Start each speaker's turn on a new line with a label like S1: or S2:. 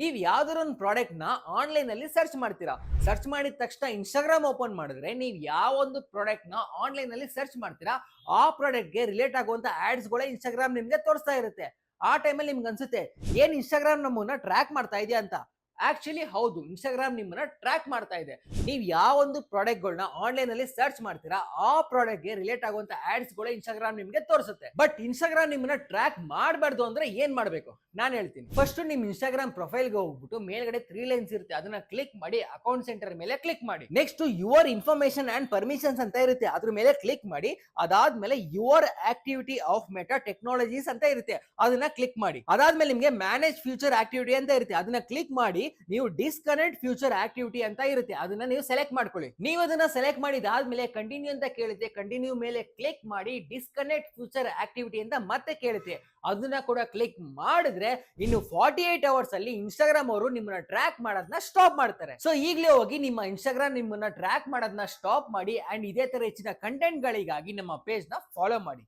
S1: ನೀವು ಯಾವ್ದಾರ ಒಂದು ಪ್ರಾಡಕ್ಟ್ನ ಆನ್ಲೈನಲ್ಲಿ ಸರ್ಚ್ ಮಾಡ್ತೀರಾ? ಸರ್ಚ್ ಮಾಡಿದ ತಕ್ಷಣ ಇನ್ಸ್ಟಾಗ್ರಾಮ್ ಓಪನ್ ಮಾಡಿದ್ರೆ ನೀವು ಯಾವ ಒಂದು ಪ್ರಾಡಕ್ಟ್ನ ಆನ್ಲೈನ್ ಅಲ್ಲಿ ಸರ್ಚ್ ಮಾಡ್ತೀರಾ? ಆ ಪ್ರಾಡಕ್ಟ್ಗೆ ರಿಲೇಟ್ ಆಗುವಂಥ ಆಡ್ಸ್ ಗಳೇ ಇನ್ಸ್ಟಾಗ್ರಾಮ್ ನಿಮಗೆ ತೋರಿಸ್ತಾ ಇರುತ್ತೆ. ಆ ಟೈಮಲ್ಲಿ ನಿಮ್ಗೆ ಅನ್ಸುತ್ತೆ, ಏನ್ ಇನ್ಸ್ಟಾಗ್ರಾಮ್ ನಮ್ಮನ್ನ ಟ್ರ್ಯಾಕ್ ಮಾಡ್ತಾ ಇದೆಯಾ ಅಂತ? ಆಕ್ಚುಲಿ ಹೌದು. ಇನ್ಸ್ಟಾಗ್ರಾಮ್ ನಿಮ್ಮನ್ನ ಟ್ರ್ಯಾಕ್ ಮಾಡ್ತಾ ಇದೆ. ನೀವು ಯಾವ ಒಂದು ಪ್ರಾಡಕ್ಟ್ ಗಳನ್ನ ಆನ್ಲೈನ್ ಅಲ್ಲಿ ಸರ್ಚ್ ಮಾಡ್ತೀರಾ, ಆ ಪ್ರಾಡಕ್ಟ್ಗೆ ರಿಲೇಟ್ ಆಗುವಂತ ಆಡ್ಸ್ಗಳು ಇನ್ಸ್ಟಾಗ್ರಾಮ್ ನಿಮ್ಗೆ ತೋರಿಸುತ್ತೆ. ಬಟ್ ಇನ್ಸ್ಟಾಗ್ರಾಮ್ ನಿಮ್ಮನ್ನ ಟ್ರ್ಯಾಕ್ ಮಾಡಬಾರ್ದು ಅಂದ್ರೆ ಏನ್ ಮಾಡಬೇಕು? ನಾನು ಹೇಳ್ತೀನಿ. ಫಸ್ಟ್ ನಿಮ್ ಇನ್ಸ್ಟಾಗ್ರಾಮ್ ಪ್ರೊಫೈಲ್ಗೆ ಹೋಗ್ಬಿಟ್ಟು ಮೇಲ್ಗಡೆ ತ್ರೀ ಲೈನ್ಸ್ ಇರುತ್ತೆ. ಅದನ್ನ ಕ್ಲಿಕ್ ಮಾಡಿ ಅಕೌಂಟ್ ಸೆಂಟರ್ ಮೇಲೆ ಕ್ಲಿಕ್ ಮಾಡಿ. Next your information and permissions ಅಂತ ಇರುತ್ತೆ. ಅದ್ರ ಮೇಲೆ ಕ್ಲಿಕ್ ಮಾಡಿ, ಅದಾದ್ಮೇಲೆ your activity of Meta technologies ಅಂತ ಇರುತ್ತೆ. ಅದನ್ನ ಕ್ಲಿಕ್ ಮಾಡಿ. ಅದಾದ್ಮೇಲೆ ನಿಮಗೆ ಮ್ಯಾನೇಜ್ ಫ್ಯೂಚರ್ ಆಕ್ಟಿವಿಟಿ ಅಂತ ಇರುತ್ತೆ. ಅದನ್ನ ಕ್ಲಿಕ್ ಮಾಡಿ ನೀವು ಡಿಸ್ಕನೆಕ್ಟ್ ಫ್ಯೂಚರ್ ಆಕ್ಟಿವಿಟಿ ಅಂತ ಇರುತ್ತೆ. ಅದನ್ನ ನೀವು ಸೆಲೆಕ್ಟ್ ಮಾಡ್ಕೊಳ್ಳಿ. ನೀವು ಅದನ್ನ ಸೆಲೆಕ್ಟ್ ಮಾಡಿದಾದ್ಮೇಲೆ ಕಂಟಿನ್ಯೂ ಅಂತ ಕೇಳುತ್ತೆ ಕಂಟಿನ್ಯೂ ಮೇಲೆ ಕ್ಲಿಕ್ ಮಾಡಿ ಡಿಸ್ಕನೆಕ್ಟ್ ಫ್ಯೂಚರ್ ಆಕ್ಟಿವಿಟಿ ಅಂತ ಮತ್ತೆ ಕೇಳುತ್ತೆ. ಅದನ್ನ ಕೂಡ ಕ್ಲಿಕ್ ಮಾಡಿದ್ರೆ ಇನ್ನು ಫಾರ್ಟಿ ಏಟ್ ಅವರ್ಸ್ ಅಲ್ಲಿ ಇನ್ಸ್ಟಾಗ್ರಾಮ್ ಅವರು ನಿಮ್ಮನ್ನ ಟ್ರ್ಯಾಕ್ ಮಾಡೋದನ್ನ ಸ್ಟಾಪ್ ಮಾಡ್ತಾರೆ. ಸೊ ಈಗಲೇ ಹೋಗಿ ನಿಮ್ಮ ಇನ್ಸ್ಟಾಗ್ರಾಮ್ ನಿಮ್ಮನ್ನ ಟ್ರ್ಯಾಕ್ ಮಾಡೋದನ್ನ ಸ್ಟಾಪ್ ಮಾಡಿ ಅಂಡ್ ಇದೇ ತರ ಹೆಚ್ಚಿನ ಕಂಟೆಂಟ್ ಗಳಿಗಾಗಿ ನಮ್ಮ ಪೇಜ್ನ ಫಾಲೋ ಮಾಡಿ.